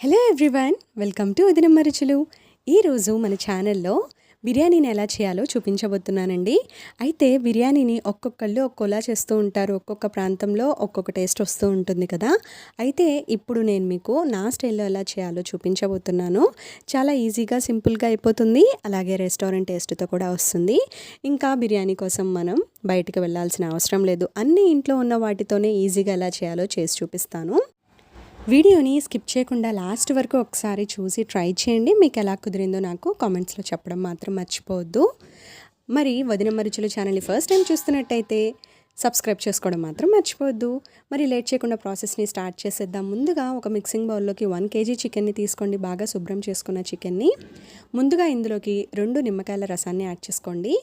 Hello everyone welcome to Udinamma రుచులు ఈరోజు మన ఛానల్లో బిర్యానీని ఎలా చేయాలో చూపించబోతున్నానండి. అయితే బిర్యానీని ఒక్కొక్కళ్ళు ఒక్కోలా చేస్తూ ఉంటారు. ఒక్కొక్క ప్రాంతంలో ఒక్కొక్క టేస్ట్ వస్తూ ఉంటుంది కదా. అయితే ఇప్పుడు నేను మీకు నా స్టైల్లో ఎలా చేయాలో చూపించబోతున్నాను. చాలా ఈజీగా సింపుల్గా అయిపోతుంది. అలాగే రెస్టారెంట్ టేస్ట్తో కూడా వస్తుంది. ఇంకా బిర్యానీ కోసం మనం బయటికి వెళ్ళాల్సిన అవసరం లేదు. అన్ని ఇంట్లో ఉన్న వాటితోనే ఈజీగా ఎలా చేయాలో చేసి చూపిస్తాను. వీడియోని స్కిప్ చేయకుండా లాస్ట్ వరకు ఒకసారి చూసి ట్రై చేయండి. మీకు ఎలా కుదిరిందో నాకు కామెంట్స్లో చెప్పడం మాత్రం మర్చిపోవద్దు. మరి వదిన మరుచులు ఛానల్ని ఫస్ట్ టైం చూస్తున్నట్టయితే సబ్స్క్రైబ్ చేసుకోవడం మాత్రం మర్చిపోవద్దు. మరి లేట్ చేయకుండా ప్రాసెస్ని స్టార్ట్ చేసేద్దాం. ముందుగా ఒక మిక్సింగ్ బౌల్లోకి వన్ కేజీ చికెన్ని తీసుకోండి. బాగా శుభ్రం చేసుకున్న చికెన్ని. ముందుగా ఇందులోకి రెండు నిమ్మకాయల రసాన్ని యాడ్ చేసుకోండి.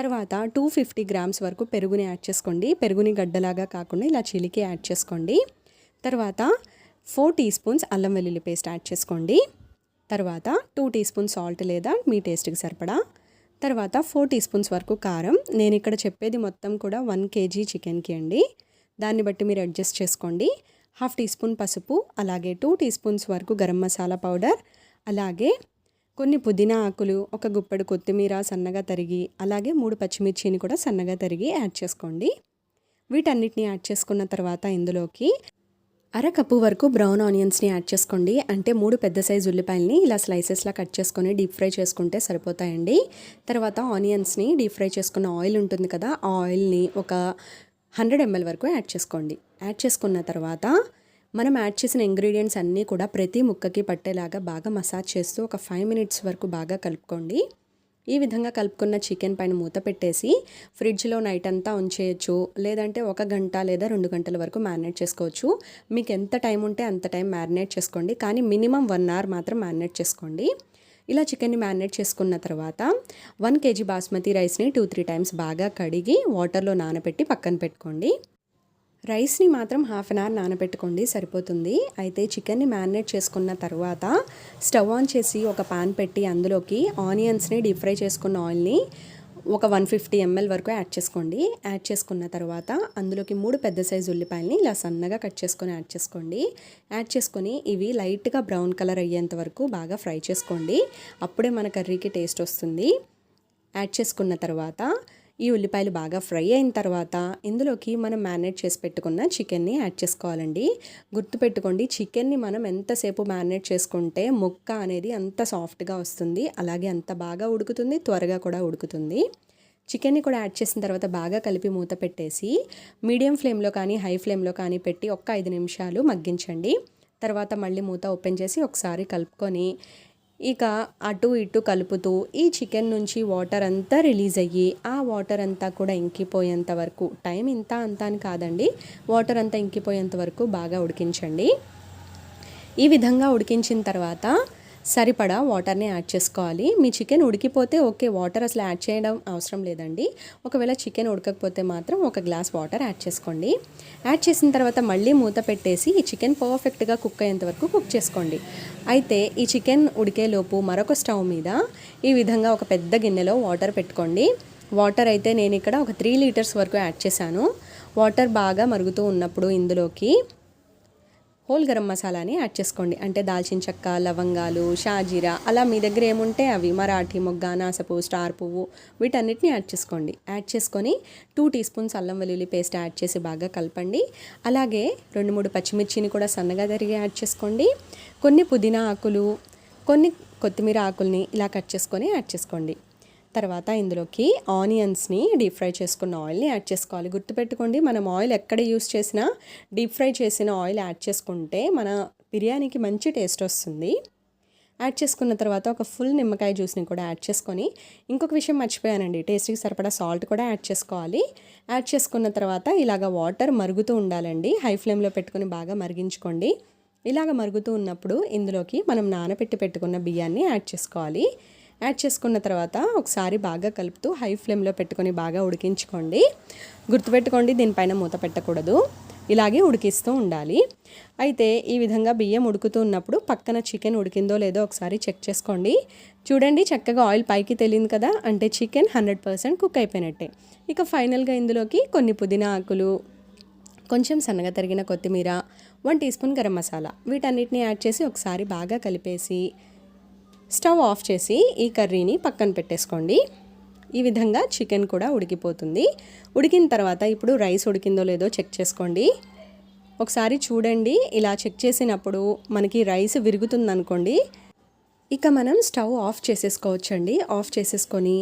తర్వాత టూ ఫిఫ్టీ గ్రామ్స్ వరకు పెరుగుని యాడ్ చేసుకోండి. పెరుగుని గడ్డలాగా కాకుండా ఇలా చిలికి యాడ్ చేసుకోండి. తర్వాత ఫోర్ టీ స్పూన్స్ అల్లం వెల్లుల్లి పేస్ట్ యాడ్ చేసుకోండి. తర్వాత టూ టీ స్పూన్స్ సాల్ట్ లేదా మీ టేస్ట్కి సరిపడా. తర్వాత ఫోర్ టీ స్పూన్స్ వరకు కారం. నేను ఇక్కడ చెప్పేది మొత్తం కూడా వన్ కేజీ చికెన్కి అండి. దాన్ని బట్టి మీరు అడ్జస్ట్ చేసుకోండి. హాఫ్ టీ స్పూన్ పసుపు అలాగే టూ టీ స్పూన్స్ వరకు గరం మసాలా పౌడర్ అలాగే కొన్ని పుదీనా ఆకులు ఒక గుప్పెడు కొత్తిమీర సన్నగా తరిగి అలాగే మూడు పచ్చిమిర్చిని కూడా సన్నగా తరిగి యాడ్ చేసుకోండి. వీటన్నిటిని యాడ్ చేసుకున్న తర్వాత ఇందులోకి అర కప్పు వరకు బ్రౌన్ ఆనియన్స్ని యాడ్ చేసుకోండి. అంటే మూడు పెద్ద సైజు ఉల్లిపాయలని ఇలా స్లైసెస్లా కట్ చేసుకొని డీప్ ఫ్రై చేసుకుంటే సరిపోతాయండి. తర్వాత ఆనియన్స్ని డీప్ ఫ్రై చేసుకున్న ఆయిల్ ఉంటుంది కదా ఆ ఆయిల్ని ఒక హండ్రెడ్ ఎంఎల్ వరకు యాడ్ చేసుకోండి. యాడ్ చేసుకున్న తర్వాత మనం యాడ్ చేసిన ఇంగ్రీడియంట్స్ అన్నీ కూడా ప్రతి ముక్కకి పట్టేలాగా బాగా మసాజ్ చేస్తూ ఒక ఫైవ్ మినిట్స్ వరకు బాగా కలుపుకోండి. ఈ విధంగా కలుపుకున్న చికెన్ పైన మూత పెట్టేసి ఫ్రిడ్జ్లో నైట్ అంతా ఉంచేయచ్చు. లేదంటే ఒక గంట లేదా రెండు గంటల వరకు మ్యారినేట్ చేసుకోవచ్చు. మీకు ఎంత టైం ఉంటే అంత టైం మ్యారినేట్ చేసుకోండి. కానీ మినిమం వన్ అవర్ మాత్రం మ్యారినేట్ చేసుకోండి. ఇలా చికెన్ని మ్యారినేట్ చేసుకున్న తర్వాత వన్ కేజీ బాస్మతి రైస్ని టూ త్రీ టైమ్స్ బాగా కడిగి వాటర్లో నానబెట్టి పక్కన పెట్టుకోండి. రైస్ని మాత్రం హాఫ్ అన్ అవర్ నానబెట్టుకోండి సరిపోతుంది. అయితే చికెన్ని మ్యారినేట్ చేసుకున్న తర్వాత స్టవ్ ఆన్ చేసి ఒక పాన్ పెట్టి అందులోకి ఆనియన్స్ని డీప్ ఫ్రై చేసుకున్న ఆయిల్ని ఒక వన్ ఫిఫ్టీ ఎంఎల్ వరకు యాడ్ చేసుకోండి. యాడ్ చేసుకున్న తర్వాత అందులోకి మూడు పెద్ద సైజు ఉల్లిపాయలని ఇలా సన్నగా కట్ చేసుకొని యాడ్ చేసుకోండి. యాడ్ చేసుకొని ఇవి లైట్గా బ్రౌన్ కలర్ అయ్యేంత వరకు బాగా ఫ్రై చేసుకోండి. అప్పుడే మన కర్రీకి టేస్ట్ వస్తుంది. యాడ్ చేసుకున్న తర్వాత ఈ ఉల్లిపాయలు బాగా ఫ్రై అయిన తర్వాత ఇందులోకి మనం మ్యారినేట్ చేసి పెట్టుకున్న చికెన్ని యాడ్ చేసుకోవాలండి. గుర్తుపెట్టుకోండి చికెన్ని మనం ఎంతసేపు మ్యారినేట్ చేసుకుంటే ముక్క అనేది అంత సాఫ్ట్గా వస్తుంది అలాగే అంత బాగా ఉడుకుతుంది త్వరగా కూడా ఉడుకుతుంది. చికెన్ని కూడా యాడ్ చేసిన తర్వాత బాగా కలిపి మూత పెట్టేసి మీడియం ఫ్లేమ్లో కానీ హై ఫ్లేమ్లో కానీ పెట్టి ఒక్క ఐదు నిమిషాలు మగ్గించండి. తర్వాత మళ్ళీ మూత ఓపెన్ చేసి ఒకసారి కలుపుకొని ఇక అటు ఇటు కలుపుతూ ఈ చికెన్ నుంచి వాటర్ అంతా రిలీజ్ అయ్యి ఆ వాటర్ అంతా కూడా ఇంకిపోయేంత వరకు టైం ఇంత అంత అని కాదండి వాటర్ అంతా ఇంకిపోయేంత వరకు బాగా ఉడికించండి. ఈ విధంగా ఉడికించిన తర్వాత సరిపడా వాటర్ని యాడ్ చేసుకోవాలి. మీ చికెన్ ఉడికిపోతే ఓకే వాటర్ అసలు యాడ్ చేయడం అవసరం లేదండి. ఒకవేళ చికెన్ ఉడకకపోతే మాత్రం ఒక గ్లాస్ వాటర్ యాడ్ చేసుకోండి. యాడ్ చేసిన తర్వాత మళ్ళీ మూత పెట్టేసి ఈ చికెన్ పర్ఫెక్ట్గా కుక్ అయ్యేంత వరకు కుక్ చేసుకోండి. అయితే ఈ చికెన్ ఉడికేలోపు మరొక స్టవ్ మీద ఈ విధంగా ఒక పెద్ద గిన్నెలో వాటర్ పెట్టుకోండి. వాటర్ అయితే నేను ఇక్కడ ఒక త్రీ లీటర్స్ వరకు యాడ్ చేశాను. వాటర్ బాగా మరుగుతూ ఉన్నప్పుడు ఇందులోకి హోల్ గరం మసాలాని యాడ్ చేసుకోండి. అంటే దాల్చిన చెక్క లవంగాలు షాజీరా అలా మీ దగ్గర ఏముంటే అవి మరాఠీ మొగ్గ నాసపు స్టార్ పువ్వు వీటన్నిటిని యాడ్ చేసుకోండి. యాడ్ చేసుకొని టూ టీ స్పూన్స్ అల్లం వెల్లుల్లి పేస్ట్ యాడ్ చేసి బాగా కలపండి. అలాగే రెండు మూడు పచ్చిమిర్చిని కూడా సన్నగా తరిగి యాడ్ చేసుకోండి. కొన్ని పుదీనా ఆకులు కొన్ని కొత్తిమీర ఆకుల్ని ఇలా కట్ చేసుకొని యాడ్ చేసుకోండి. తర్వాత ఇందులోకి ఆనియన్స్ని డీప్ ఫ్రై చేసుకున్న ఆయిల్ని యాడ్ చేసుకోవాలి. గుర్తుపెట్టుకోండి మనం ఆయిల్ ఎక్కడ యూస్ చేసినా డీప్ ఫ్రై చేసిన ఆయిల్ యాడ్ చేసుకుంటే మన బిర్యానీకి మంచి టేస్ట్ వస్తుంది. యాడ్ చేసుకున్న తర్వాత ఒక ఫుల్ నిమ్మకాయ జ్యూస్ని కూడా యాడ్ చేసుకొని ఇంకొక విషయం మర్చిపోయానండి టేస్ట్కి సరిపడా సాల్ట్ కూడా యాడ్ చేసుకోవాలి. యాడ్ చేసుకున్న తర్వాత ఇలాగ వాటర్ మరుగుతూ ఉండాలండి హై ఫ్లేమ్లో పెట్టుకొని బాగా మరిగించుకోండి. ఇలాగ మరుగుతూ ఉన్నప్పుడు ఇందులోకి మనం నానబెట్టి పెట్టుకున్న బియ్యాన్ని యాడ్ చేసుకోవాలి. యాడ్ చేసుకున్న తర్వాత ఒకసారి బాగా కలుపుతూ హై ఫ్లేమ్లో పెట్టుకొని బాగా ఉడికించుకోండి. గుర్తుపెట్టుకోండి దీనిపైన మూత పెట్టకూడదు. ఇలాగే ఉడికిస్తూ ఉండాలి. అయితే ఈ విధంగా బియ్యం ఉడుకుతూ ఉన్నప్పుడు పక్కన చికెన్ ఉడికిందో లేదో ఒకసారి చెక్ చేసుకోండి. చూడండి చక్కగా ఆయిల్ పైకి తెలియదు కదా? అంటే చికెన్ హండ్రెడ్ పర్సెంట్ కుక్ అయిపోయినట్టే. ఇక ఫైనల్గా ఇందులోకి కొన్ని పుదీనా ఆకులు కొంచెం సన్నగా తరిగిన కొత్తిమీర one teaspoon garam masala వీటన్నిటిని యాడ్ చేసి ఒకసారి బాగా కలిపేసి స్టవ్ ఆఫ్ చేసి ఈ కర్రీని పక్కన పెట్టేసుకోండి. ఈ విధంగా చికెన్ కూడా ఉడికిపోతుంది. ఉడికిన తర్వాత ఇప్పుడు రైస్ ఉడికిందో లేదో చెక్ చేసుకోండి. ఒకసారి చూడండి. ఇలా చెక్ చేసినప్పుడు మనకి రైస్ విరుగుతుంది అనుకోండి ఇక మనం స్టవ్ ఆఫ్ చేసేసుకోవచ్చండి. ఆఫ్ చేసేసుకొని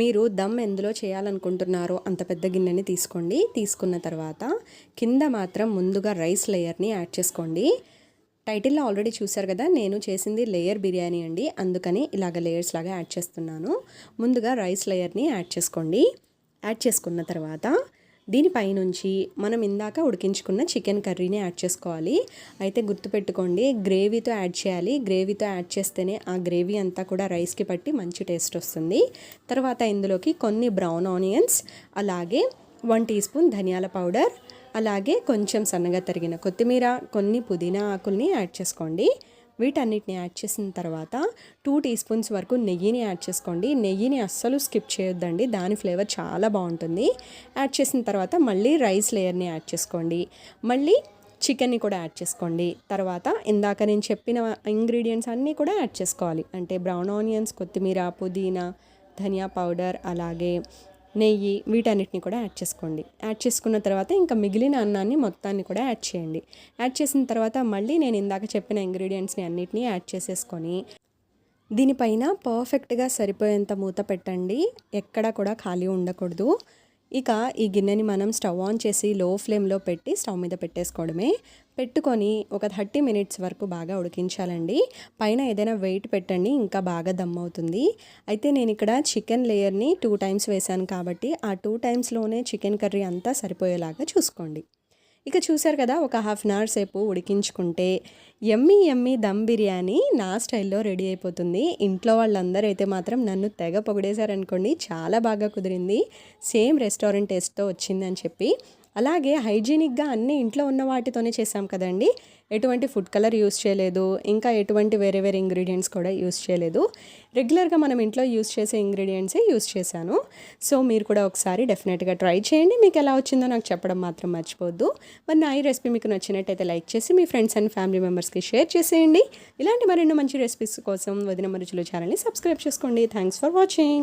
మీరు దమ్ ఎందులో చేయాలనుకుంటున్నారో అంత పెద్ద గిన్నెని తీసుకోండి. తీసుకున్న తర్వాత కింద మాత్రం ముందుగా రైస్ లేయర్ని యాడ్ చేసుకోండి. టైటిల్లో ఆల్రెడీ చూసారు కదా నేను చేసింది లేయర్ బిర్యానీ అండి. అందుకని ఇలాగ లేయర్స్ లాగా యాడ్ చేస్తున్నాను. ముందుగా రైస్ లేయర్ని యాడ్ చేసుకోండి. యాడ్ చేసుకున్న తర్వాత దీనిపైనుంచి మనం ఇందాక ఉడికించుకున్న చికెన్ కర్రీని యాడ్ చేసుకోవాలి. అయితే గుర్తుపెట్టుకోండి గ్రేవీతో యాడ్ చేయాలి. గ్రేవీతో యాడ్ చేస్తేనే ఆ గ్రేవీ అంతా కూడా రైస్కి పట్టి మంచి టేస్ట్ వస్తుంది. తర్వాత ఇందులోకి కొన్ని బ్రౌన్ ఆనియన్స్ అలాగే వన్ టీ స్పూన్ ధనియాల పౌడర్ అలాగే కొంచెం సన్నగా తరిగిన కొత్తిమీర కొన్ని పుదీనా ఆకుల్ని యాడ్ చేసుకోండి. వీటన్నిటిని యాడ్ చేసిన తర్వాత టూ టీ స్పూన్స్ వరకు నెయ్యిని యాడ్ చేసుకోండి. నెయ్యిని అస్సలు స్కిప్ చేయొద్దండి దాని ఫ్లేవర్ చాలా బాగుంటుంది. యాడ్ చేసిన తర్వాత మళ్ళీ రైస్ లేయర్ని యాడ్ చేసుకోండి. మళ్ళీ చికెన్ని కూడా యాడ్ చేసుకోండి. తర్వాత ఇందాక నేను చెప్పిన ఇంగ్రీడియంట్స్ అన్నీ కూడా యాడ్ చేసుకోవాలి. అంటే బ్రౌన్ ఆనియన్స్ కొత్తిమీర పుదీనా ధనియా పౌడర్ అలాగే నెయ్యి వీటన్నిటిని కూడా యాడ్ చేసుకోండి. యాడ్ చేసుకున్న తర్వాత ఇంకా మిగిలిన అన్నాన్ని మొత్తాన్ని కూడా యాడ్ చేయండి. యాడ్ చేసిన తర్వాత మళ్ళీ నేను ఇందాక చెప్పిన ఇంగ్రీడియంట్స్ని అన్నిటినీ యాడ్ చేసేసుకొని దీనిపైన పర్ఫెక్ట్గా సరిపోయేంత మూత పెట్టండి. ఎక్కడా కూడా ఖాళీ ఉండకూడదు. ఇక ఈ గిన్నెని మనం స్టవ్ ఆన్ చేసి లో ఫ్లేమ్లో పెట్టి స్టవ్ మీద పెట్టేసుకోవడమే. పెట్టుకొని ఒక థర్టీ మినిట్స్ వరకు బాగా ఉడికించాలండి. పైన ఏదైనా వెయిట్ పెట్టండి ఇంకా బాగా దమ్ అవుతుంది. అయితే నేను ఇక్కడ చికెన్ లేయర్ని టూ టైమ్స్ వేశాను కాబట్టి ఆ టూ టైమ్స్లోనే చికెన్ కర్రీ అంతా సరిపోయేలాగా చూసుకోండి. ఇక చూశారు కదా ఒక హాఫ్ అన్ అవర్ సేపు ఉడికించుకుంటే ఎమ్మి ఎమ్మి దమ్ బిర్యానీ నా స్టైల్లో రెడీ అయిపోతుంది. ఇంట్లో వాళ్ళందరూ అయితే మాత్రం నన్ను తెగ పొగిడేశారనుకోండి చాలా బాగా కుదిరింది. సేమ్ రెస్టారెంట్ టేస్ట్తో వచ్చిందని చెప్పి అలాగే హైజీనిక్గా అన్నీ ఇంట్లో ఉన్న వాటితోనే చేసాం కదండి. ఎటువంటి ఫుడ్ కలర్ యూస్ చేయలేదు. ఇంకా ఎటువంటి వేరే వేరే ఇంగ్రీడియంట్స్ కూడా యూస్ చేయలేదు. రెగ్యులర్గా మనం ఇంట్లో యూస్ చేసే ఇంగ్రీడియంట్సే యూస్ చేశాను. సో మీరు కూడా ఒకసారి డెఫినెట్గా ట్రై చేయండి. మీకు ఎలా వచ్చిందో నాకు చెప్పడం మాత్రం మర్చిపోద్దు మరి నా ఈ రెసిపీ మీకు నచ్చినట్టయితే లైక్ చేసి మీ ఫ్రెండ్స్ అండ్ ఫ్యామిలీ మెంబర్స్కి షేర్ చేసేయండి. ఇలాంటి మరెన్నో మంచి రెసిపీస్ కోసం వదిన మరుచులు ఛానల్ని సబ్స్క్రైబ్ చేసుకోండి. Thanks for watching.